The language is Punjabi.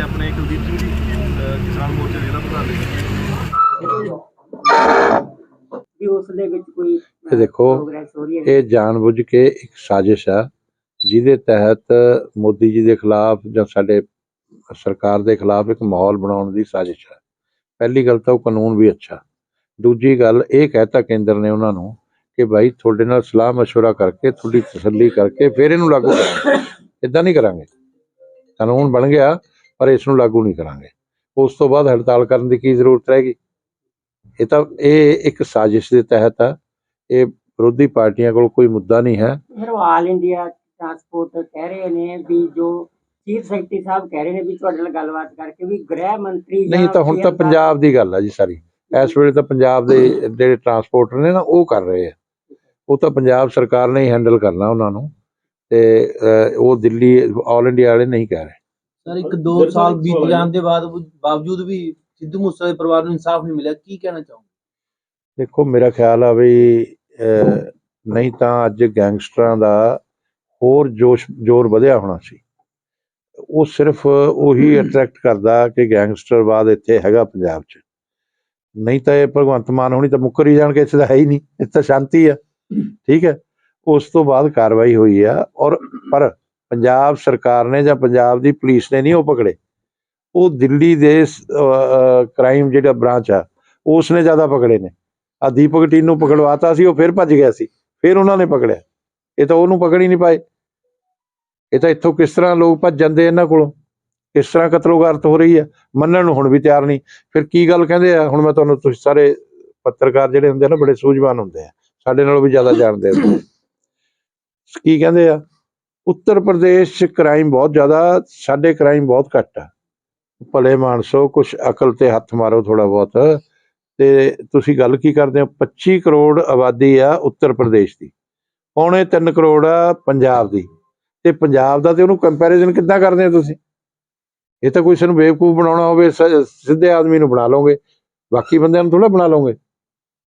ਆਪਣੇ ਕੁਲਦੀਪ ਸਿੰਘ ਜੀ ਅਹ ਕਿਸਾਨ ਮੋਰਚਾ ਜ਼ਿਲ੍ਹਾ ਪ੍ਰਧਾਨ ਨੇ ਵੀ ਉਸ ਦੇ ਵਿੱਚ ਕੋਈ ਇਹ ਦੇਖੋ, ਪ੍ਰੋਗਰੈਸ ਹੋ ਰਹੀ ਹੈ ਇਹ ਜਾਣਬੁੱਝ ਕੇ ਇੱਕ ਸਾਜ਼ਿਸ਼ ਆ ਜਿਹਦੇ ਤਹਿਤ ਮੋਦੀ ਜੀ ਦੇ ਖਿਲਾਫ ਜਾਂ ਸਾਡੇ ਸਰਕਾਰ ਦੇ ਖਿਲਾਫ ਇੱਕ ਮਾਹੌਲ ਬਣਾਉਣ ਦੀ ਸਾਜ਼ਿਸ਼ ਹੈ ਪਹਿਲੀ ਗੱਲ ਤਾਂ ਉਹ ਕਾਨੂੰਨ ਵੀ ਅੱਛਾ ਦੂਜੀ ਗੱਲ ਇਹ ਕਹਿਤਾ ਕੇਂਦਰ ਨੇ ਉਹਨਾਂ ਨੂੰ ਕਿ ਭਾਈ ਤੁਹਾਡੇ ਨਾਲ ਸਲਾਹ مشورہ ਕਰਕੇ ਤੁਹਾਡੀ ਤਸੱਲੀ ਕਰਕੇ ਫਿਰ ਇਹਨੂੰ ਲਾਗੂ ਕਰਾਂਗੇ ਇਦਾਂ ਨਹੀਂ ਕਰਾਂਗੇ ਕਾਨੂੰਨ ਬਣ ਗਿਆ ਪਰ ਇਸ ਨੂੰ ਲਾਗੂ ਨਹੀਂ ਕਰਾਂਗੇ। ਉਸ ਤੋਂ ਬਾਅਦ ਹੜਤਾਲ ਕਰਨ ਦੀ ਕੀ ਜ਼ਰੂਰਤ ਰਹੇਗੀ? ਇਹ ਤਾਂ ਇਹ ਇੱਕ ਸਾਜ਼ਿਸ਼ ਦੇ ਤਹਿਤ ਆ। ਇਹ ਵਿਰੋਧੀ ਪਾਰਟੀਆਂ ਕੋਲ ਕੋਈ ਮੁੱਦਾ ਨਹੀਂ ਹੈ। ਫਿਰ ਆਲ ਇੰਡੀਆ ਟਰਾਂਸਪੋਰਟ ਕਹਿ ਰਹੇ ਨੇ ਵੀ ਜੋ ਚੀਫ ਸੈਕਟਰੀ ਸਾਹਿਬ ਕਹਿ ਰਹੇ ਨੇ ਵੀ ਤੁਹਾਡੇ ਨਾਲ ਗੱਲਬਾਤ ਕਰਕੇ ਵੀ ਗ੍ਰਹਿ ਮੰਤਰੀ ਨਹੀਂ ਤਾਂ ਹੁਣ ਤਾਂ ਪੰਜਾਬ ਦੀ ਗੱਲ ਆ ਜੀ ਸਾਰੀ। ਇਸ ਵੇਲੇ ਤਾਂ ਪੰਜਾਬ ਦੇ ਜਿਹੜੇ ਟਰਾਂਸਪੋਰਟਰ ਨੇ ਨਾ ਉਹ ਕਰ ਰਹੇ ਆ। ਉਹ ਤਾਂ ਪੰਜਾਬ ਸਰਕਾਰ ਨੇ ਹੀ ਹੈਂਡਲ ਕਰਨਾ ਉਹਨਾਂ ਨੂੰ। ਤੇ ਉਹ ਦਿੱਲੀ ਆਲ ਇੰਡੀਆ ਵਾਲੇ ਨਹੀਂ ਕਹਿ ਰਹੇ। ਸਰ ਇੱਕ 2 ਸਾਲ ਬੀਤ ਜਾਣ ਦੇ ਬਾਅਦ ਬਾਵਜੂਦ ਵੀ ਸਿੱਧੂ ਮੂਸੇ ਦੇ ਪਰਿਵਾਰ ਨੂੰ ਇਨਸਾਫ ਨਹੀਂ ਮਿਲਿਆ ਕੀ ਕਹਿਣਾ ਚਾਹੋਗੇ? ਦੇਖੋ ਮੇਰਾ ਖਿਆਲ ਆ ਵੀ ਨਹੀਂ ਤਾਂ ਅੱਜ ਗੈਂਗਸਟਰਾਂ ਦਾ ਹੋਰ ਜੋਸ਼ ਜ਼ੋਰ ਵਧਿਆ ਹੋਣਾ ਸੀ। ਉਹ ਸਿਰਫ ਉਹੀ ਅਟਰੈਕਟ ਕਰਦਾ ਕਿ ਗੈਂਗਸਟਰਵਾਦ ਇੱਥੇ ਹੈਗਾ ਪੰਜਾਬ 'ਚ। ਨਹੀਂ ਤਾਂ ਇਹ ਭਗਵੰਤ ਮਾਨ ਹੋਣੀ ਤਾਂ ਮੁੱਕਰ ਹੀ ਜਾਣ ਕੇ ਇੱਥੇ ਤਾਂ ਹੈ ਹੀ ਨਹੀਂ ਇੱਥੇ ਤਾਂ ਸ਼ਾਂਤੀ ਆ। ਠੀਕ ਹੈ ਉਸ ਤੋਂ ਬਾਅਦ ਕਾਰਵਾਈ ਹੋਈ ਆ ਔਰ ਪਰ ਪੰਜਾਬ ਸਰਕਾਰ ਨੇ ਜਾਂ ਪੰਜਾਬ ਦੀ ਪੁਲਿਸ ਨੇ ਨਹੀਂ ਉਹ ਪਕੜੇ। ਉਹ ਦਿੱਲੀ ਦੇ ਕ੍ਰਾਈਮ ਜਿਹੜਾ ਬ੍ਰਾਂਚ ਆ, ਉਸ ਨੇ ਜ਼ਿਆਦਾ ਪਕੜੇ ਨੇ। ਆ ਦੀਪਕ ਟੀਨ ਨੂੰ ਪਕੜਵਾਤਾ ਸੀ, ਉਹ ਫਿਰ ਭੱਜ ਗਿਆ ਸੀ, ਫਿਰ ਉਹਨਾਂ ਨੇ ਪਕੜਿਆ। ਇਹ ਤਾਂ ਉਹਨੂੰ ਪਕੜ ਹੀ ਨਹੀਂ ਪਾਏ। ਇਹ ਤਾਂ ਇੱਥੋਂ ਕਿਸ ਤਰ੍ਹਾਂ ਲੋਕ ਭੱਜ ਜਾਂਦੇ ਇਹਨਾਂ ਕੋਲੋਂ? ਕਿਸ ਤਰ੍ਹਾਂ ਕਤਲੋਗਾਰਤ ਹੋ ਰਹੀ ਹੈ ਮੰਨਣ ਨੂੰ ਹੁਣ ਵੀ ਤਿਆਰ ਨਹੀਂ। ਫਿਰ ਕੀ ਗੱਲ ਕਹਿੰਦੇ ਆ? ਹੁਣ ਮੈਂ ਤੁਹਾਨੂੰ ਤੁਸੀਂ ਸਾਰੇ ਪੱਤਰਕਾਰ ਜਿਹੜੇ ਹੁੰਦੇ ਆ ਨਾ, ਬੜੇ ਸੂਝਵਾਨ ਹੁੰਦੇ ਆ। ਸਾਡੇ ਨਾਲੋਂ ਵੀ ਜ਼ਿਆਦਾ ਜਾਣਦੇ ਆ। ਕੀ ਕਹਿੰਦੇ ਆ? ਉੱਤਰ ਪ੍ਰਦੇਸ਼ 'ਚ ਕ੍ਰਾਈਮ ਬਹੁਤ ਜ਼ਿਆਦਾ, ਸਾਡੇ ਕ੍ਰਾਈਮ ਬਹੁਤ ਘੱਟ ਆ। ਭਲੇ ਮਾਨਸੋ, ਕੁਛ ਅਕਲ ਤੇ ਹੱਥ ਮਾਰੋ ਥੋੜਾ ਬਹੁਤ। ਤੇ ਤੁਸੀਂ ਗੱਲ ਕੀ ਕਰਦੇ ਹੋ? 25 ਕਰੋੜ ਆਬਾਦੀ ਆ ਉੱਤਰ ਪ੍ਰਦੇਸ਼ ਦੀ। ਪੌਣੇ 3 ਕਰੋੜ ਆ ਪੰਜਾਬ ਦੀ। ਤੇ ਪੰਜਾਬ ਦਾ ਤੇ ਉਹਨੂੰ ਕੰਪੈਰੀਜ਼ਨ ਕਿੱਦਾਂ ਕਰਦੇ ਹੋ ਤੁਸੀਂ? ਇਹ ਤਾਂ ਕੋਈ ਸਾਨੂੰ ਬੇਵਕੂਫ ਬਣਾਉਣਾ ਹੋਵੇ, ਸ- ਸਿੱਧੇ ਆਦਮੀ ਨੂੰ ਬਣਾ ਲਓਗੇ। ਬਾਕੀ ਬੰਦਿਆਂ ਨੂੰ ਥੋੜਾ ਬਣਾ ਲਓਗੇ।